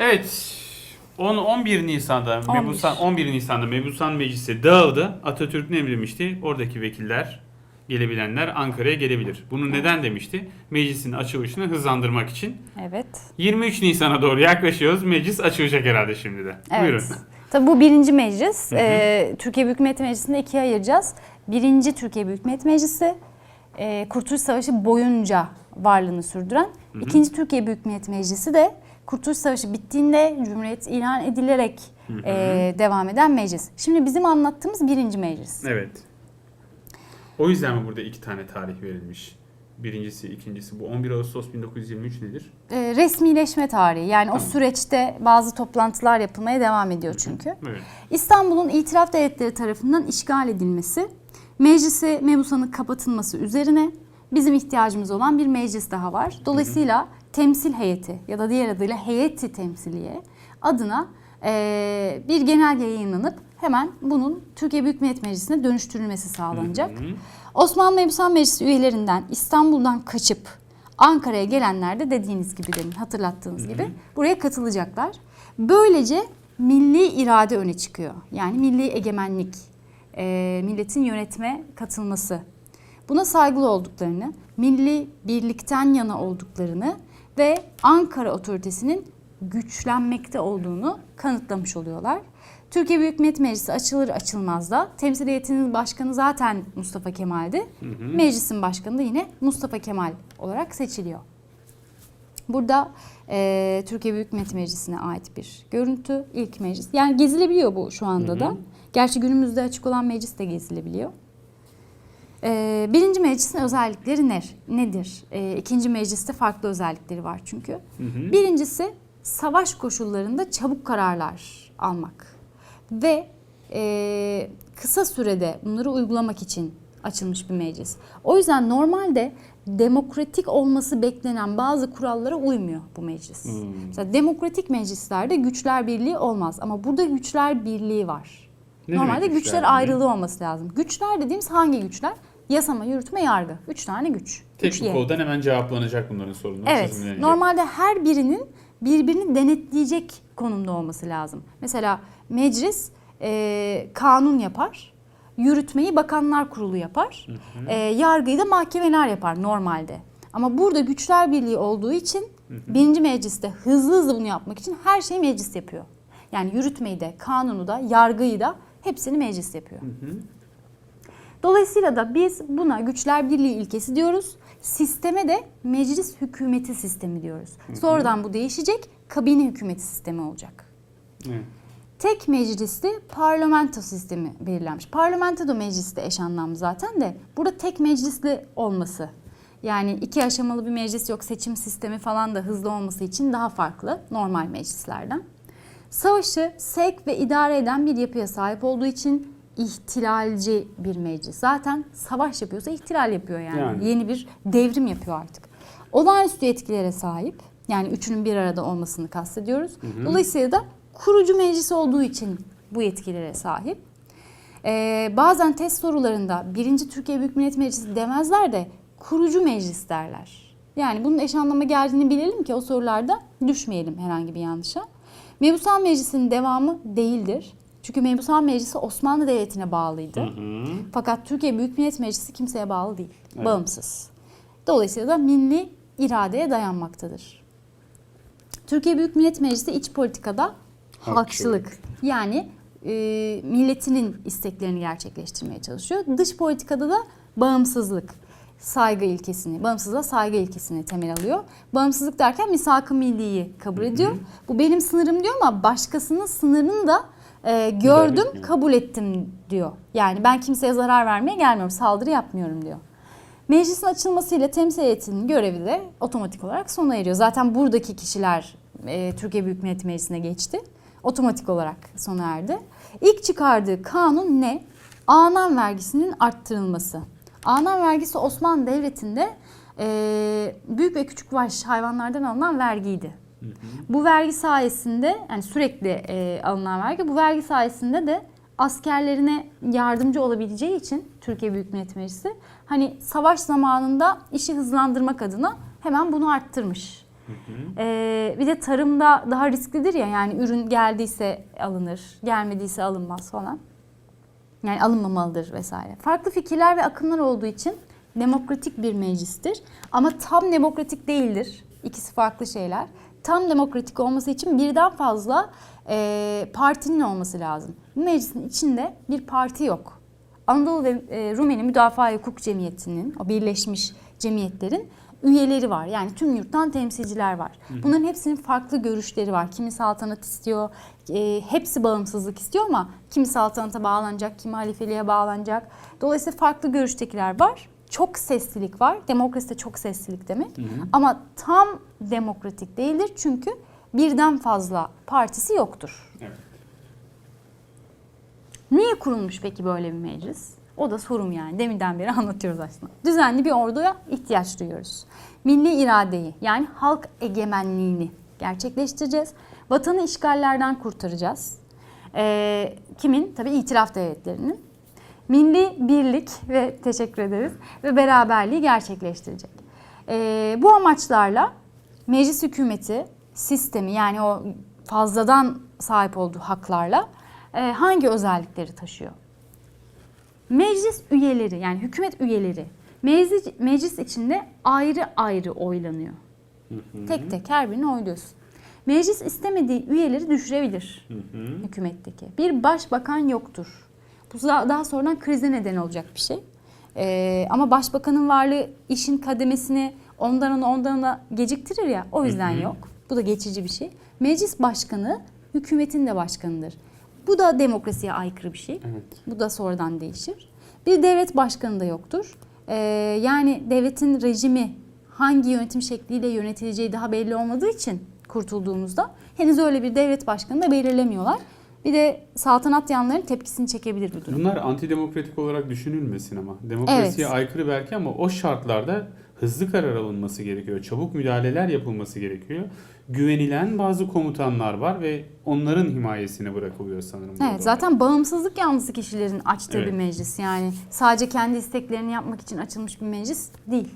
Evet. 10 11 Nisan'da 11. Mebusan 11 Nisan'da Mebusan Meclisi dağıldı. Atatürk ne demişti? Oradaki vekiller gelebilenler Ankara'ya gelebilir. Bunu neden demişti? Meclisin açılışını hızlandırmak için. Evet. 23 Nisan'a doğru yaklaşıyoruz. Meclis açılacak herhalde şimdi de. Evet. Buyurun. Tabii bu birinci meclis. Hı hı. Ee, Türkiye Büyük Millet Meclisi'nde ikiye ayıracağız. Birinci Türkiye Büyük Millet Meclisi e, Kurtuluş Savaşı boyunca varlığını sürdüren. hı. İkinci Türkiye Büyük Millet Meclisi de Kurtuluş Savaşı bittiğinde Cumhuriyet ilan edilerek Hı hı. e, devam eden meclis. Şimdi bizim anlattığımız birinci meclis. Evet. O yüzden mi burada iki tane tarih verilmiş? Birincisi, ikincisi bu 11 Ağustos 1923 nedir? E, resmileşme tarihi yani o Tamam. süreçte bazı toplantılar yapılmaya devam ediyor çünkü. Evet. İstanbul'un itiraf devletleri tarafından işgal edilmesi, meclisi mebusanın kapatılması üzerine bizim ihtiyacımız olan bir meclis daha var. Dolayısıyla temsil heyeti ya da diğer adıyla heyeti temsiliye adına eee, bir genelge yayınlanıp hemen bunun Türkiye Büyük Millet Meclisi'ne dönüştürülmesi sağlanacak. Hı hı. Osmanlı Mebusan Meclisi üyelerinden İstanbul'dan kaçıp Ankara'ya gelenler de dediğiniz gibi demin hatırlattığınız gibi buraya katılacaklar. Böylece milli irade öne çıkıyor. Yani milli egemenlik, e, milletin yönetme katılması. Buna saygılı olduklarını, milli birlikten yana olduklarını ve Ankara otoritesinin güçlenmekte olduğunu kanıtlamış oluyorlar. Türkiye Büyük Millet Meclisi açılır açılmaz da temsil heyetinin başkanı zaten Mustafa Kemal'di. Meclisin başkanı da yine Mustafa Kemal olarak seçiliyor. Burada e, Türkiye Büyük Millet Meclisi'ne ait bir görüntü. ilk meclis. Yani gezilebiliyor bu şu anda Hı hı. da. Gerçi günümüzde açık olan meclis de gezilebiliyor. E, birinci meclisin özellikleri ne, nedir? E, ikinci mecliste farklı özellikleri var çünkü. Hı hı. Birincisi savaş koşullarında çabuk kararlar almak ve e, kısa sürede bunları uygulamak için açılmış bir meclis. O yüzden normalde demokratik olması beklenen bazı kurallara uymuyor bu meclis. Hmm. Mesela demokratik meclislerde güçler birliği olmaz ama burada güçler birliği var. Ne Normalde güçler birliği? ayrılığı olması lazım. Güçler dediğimiz hangi güçler? Yasama, yürütme, yargı. Üç tane güç. Tek Üç bir koldan hemen cevaplanacak bunların sorunları. Evet. Normalde her birinin birbirini denetleyecek konumda olması lazım. Mesela meclis e, kanun yapar. Yürütmeyi bakanlar kurulu yapar. E, yargıyı da mahkemeler yapar normalde. Ama burada güçler birliği olduğu için birinci mecliste hızlı hızlı bunu yapmak için her şeyi meclis yapıyor. Yani yürütmeyi de, kanunu da, yargıyı da hepsini meclis yapıyor. Dolayısıyla da biz buna güçler birliği ilkesi diyoruz. Sisteme de meclis hükümeti sistemi diyoruz. Sonradan bu değişecek. Kabine hükümeti sistemi olacak. Evet. Tek meclisli parlamento sistemi belirlenmiş. Parlamento da mecliste eş anlamlı zaten de burada tek meclisli olması. Yani iki aşamalı bir meclis yok seçim sistemi falan da hızlı olması için daha farklı normal meclislerden. Savaşı sevk ve idare eden bir yapıya sahip olduğu için ihtilalci bir meclis. Zaten savaş yapıyorsa ihtilal yapıyor yani. Yani. Yeni bir devrim yapıyor artık. Olağanüstü etkilere sahip. Yani üçünün bir arada olmasını kastediyoruz. Dolayısıyla da kurucu meclis olduğu için bu yetkilere sahip. Ee, bazen test sorularında birinci Türkiye Büyük Millet Meclisi demezler de kurucu meclis derler. Yani bunun eş anlama geldiğini bilelim ki o sorularda düşmeyelim herhangi bir yanlışa. Mebusan Meclisi'nin devamı değildir. Çünkü Mebusan Meclisi Osmanlı Devleti'ne bağlıydı. Hı hı. Fakat Türkiye Büyük Millet Meclisi kimseye bağlı değil. Evet. Bağımsız. Dolayısıyla da milli iradeye dayanmaktadır. Türkiye Büyük Millet Meclisi iç politikada Halkçılık. halkçılık yani e, milletinin isteklerini gerçekleştirmeye çalışıyor. Dış politikada da bağımsızlık, saygı ilkesini, bağımsızlığa saygı ilkesini temel alıyor. Bağımsızlık derken misak-ı milliyi kabul ediyor. Bu benim sınırım diyor ama başkasının sınırını da e, gördüm, kabul ettim diyor. Yani ben kimseye zarar vermeye gelmiyorum, saldırı yapmıyorum diyor. Meclisin açılmasıyla temsil heyetinin görevi de otomatik olarak sona eriyor. Zaten buradaki kişiler e, Türkiye Büyük Millet Meclisi'ne geçti. Otomatik olarak sona erdi. İlk çıkardığı kanun ne? Anan vergisinin arttırılması. Anan vergisi Osmanlı Devleti'nde e, büyük ve küçük baş hayvanlardan alınan vergiydi. Bu vergi sayesinde yani sürekli e, alınan vergi bu vergi sayesinde de askerlerine yardımcı olabileceği için Türkiye Büyük Millet Meclisi hani savaş zamanında işi hızlandırmak adına hemen bunu arttırmış. Ee, bir de tarımda daha risklidir ya yani ürün geldiyse alınır, gelmediyse alınmaz falan. Yani alınmamalıdır vesaire. Farklı fikirler ve akımlar olduğu için demokratik bir meclistir. Ama tam demokratik değildir. İkisi farklı şeyler. Tam demokratik olması için birden fazla e, partinin olması lazım. Bu meclisin içinde bir parti yok. Anadolu ve e, Rumeli Müdafaa Hukuk Cemiyeti'nin, o birleşmiş cemiyetlerin üyeleri var. Yani tüm yurttan temsilciler var. Bunların hepsinin farklı görüşleri var. Kimi saltanat istiyor, e, hepsi bağımsızlık istiyor ama kimi saltanata bağlanacak, kimi halifeliğe bağlanacak. Dolayısıyla farklı görüştekiler var. Çok seslilik var. Demokrasi de çok seslilik demek. Ama tam demokratik değildir çünkü birden fazla partisi yoktur. Evet. Niye kurulmuş peki böyle bir meclis? O da sorum yani. Deminden beri anlatıyoruz aslında. Düzenli bir orduya ihtiyaç duyuyoruz. Milli iradeyi yani halk egemenliğini gerçekleştireceğiz. Vatanı işgallerden kurtaracağız. Ee, kimin? Tabii itilaf devletlerinin. Milli birlik ve teşekkür ederiz ve beraberliği gerçekleştirecek. Ee, bu amaçlarla meclis hükümeti sistemi yani o fazladan sahip olduğu haklarla e, hangi özellikleri taşıyor? Meclis üyeleri yani hükümet üyeleri meclis, meclis içinde ayrı ayrı oylanıyor. Tek tek her birini oyluyorsun. Meclis istemediği üyeleri düşürebilir hükümetteki. Bir başbakan yoktur. Bu da- daha sonradan krize neden olacak bir şey. Ee, ama başbakanın varlığı işin kademesini ondan ona ondan ona geciktirir ya o yüzden yok. Bu da geçici bir şey. Meclis başkanı hükümetin de başkanıdır. Bu da demokrasiye aykırı bir şey. Evet. Bu da sonradan değişir. Bir devlet başkanı da yoktur. Ee, yani devletin rejimi hangi yönetim şekliyle yönetileceği daha belli olmadığı için kurtulduğumuzda henüz öyle bir devlet başkanı da belirlemiyorlar. Bir de saltanat yanların tepkisini çekebilir bu durum. Bunlar antidemokratik olarak düşünülmesin ama. Demokrasiye Evet. aykırı belki ama o şartlarda hızlı karar alınması gerekiyor. Çabuk müdahaleler yapılması gerekiyor. Güvenilen bazı komutanlar var ve onların himayesine bırakılıyor sanırım. Evet zaten bağımsızlık yanlısı kişilerin açtığı Evet. bir meclis yani sadece kendi isteklerini yapmak için açılmış bir meclis değil.